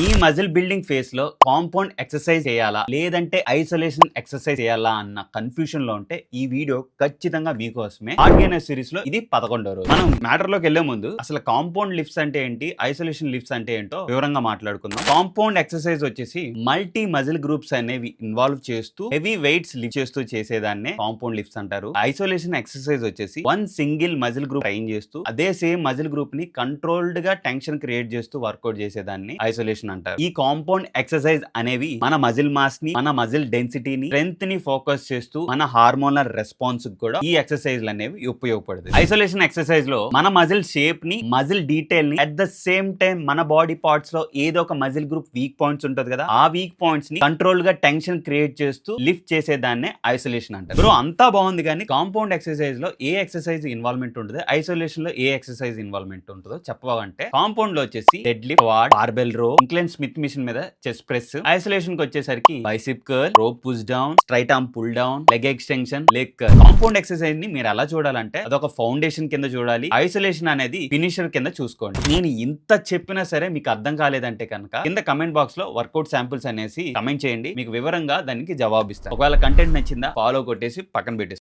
ఈ muscle building ఫేస్లో compound exercise చేయాలా? లేదంటే ఐసోలేషన్ ఎక్సర్సైజ్ చేయాలా అన్న కన్ఫ్యూషన్లో ఉంటే ఈ వీడియో ఖచ్చితంగా మీకోసమే. ఆర్గనైజ్ సిరీస్లో ఇది పదకొండో రోజు. మనం మ్యాటర్లోకి వెళ్ళే ముందు అసలు కాంపౌండ్ లిఫ్ట్స్ అంటే ఏంటి? ఐసోలేషన్ లిఫ్ట్స్ అంటే ఏంటో వివరంగా మాట్లాడుకుందాం. కాంపౌండ్ ఎక్సర్సైజ్ వచ్చేసి మల్టీ మజిల్ గ్రూప్స్ అనేవి ఇన్వాల్వ్ చేస్తూ హెవీ వెయిట్స్ లిఫ్ట్ చేస్తూ చేసేదాన్ని కాంపౌండ్ లిఫ్ట్స్ అంటారు. ఐసోలేషన్ ఎక్సర్సైజ్ వచ్చేసి one single muscle group train చేస్తూ అదే సేమ్ మజిల్ గ్రూప్ని కంట్రోల్డ్గా టెన్షన్ క్రియేట్ చేస్తూ వర్కౌట్ చేసేదాన్ని ఐసోలేషన్ అంటారు. ఈ కాంపౌండ్ ఎక్సర్సైజ్ అనేవి మన మజిల్ మాస్ని మన మజిల్ డెన్సిటీని స్ట్రెంత్ని ఫోకస్ చేస్తూ మన హార్మోనల్ రెస్పాన్స్ కూడా ఈ ఎక్సర్సైజ్ అనేవి ఉపయోగపడుతుంది ఐసోలేషన్ ఎక్సర్సైజ్లో మన మజిల్ షేప్ని మజిల్ డీటెయిల్ని అట్ ద సేమ్ టైం మన బాడీ పార్ట్స్లో ఏదో ఒక మజిల్ గ్రూప్ వీక్ పాయింట్స్ ఉంటుంది కదా ఆ వీక్ పాయింట్స్ని కంట్రోల్గా టెన్షన్ క్రియేట్ చేస్తూ లిఫ్ట్ చేసేదాన్నే ఐసోలేషన్ అంటారు. బ్రో అంతా బాగుంది కానీ కాంపౌండ్ ఎక్సర్సైజ్లో ఏ ఎక్సర్సైజ్ ఇన్వాల్వ్మెంట్ ఉంటుంది ఐసోలేషన్లో ఏ ఎక్సర్సైజ్ ఇన్వాల్వ్మెంట్ ఉంటుందో చెప్పవంటే కాంపౌండ్లో వచ్చేసి deadlift barbell row incline Smith machine మీద చెస్ట్ ప్రెస్ ఐసోలేషన్కి వచ్చేసరికి bicep curl rope push down straight arm pull down leg extension leg compound ఎక్సర్సైజ్ని మీరు ఎలా చూడాలంటే అదొక ఫౌండేషన్ కింద చూడాలి. ఐసోలేషన్ అనేది ఫినిషర్ కింద చూసుకోండి. నేను ఇంత చెప్పినా సరే మీకు అర్థం కాలేదంటే కనుక కింద కమెంట్ బాక్స్లో వర్కౌట్ శాంపుల్స్ అనేసి కమెంట్ చేయండి. మీకు వివరంగా దానికి జవాబిస్తాను ఒకవేళ కంటెంట్ నచ్చిందా ఫాలో కొట్టేసి పక్కన పెట్టేసి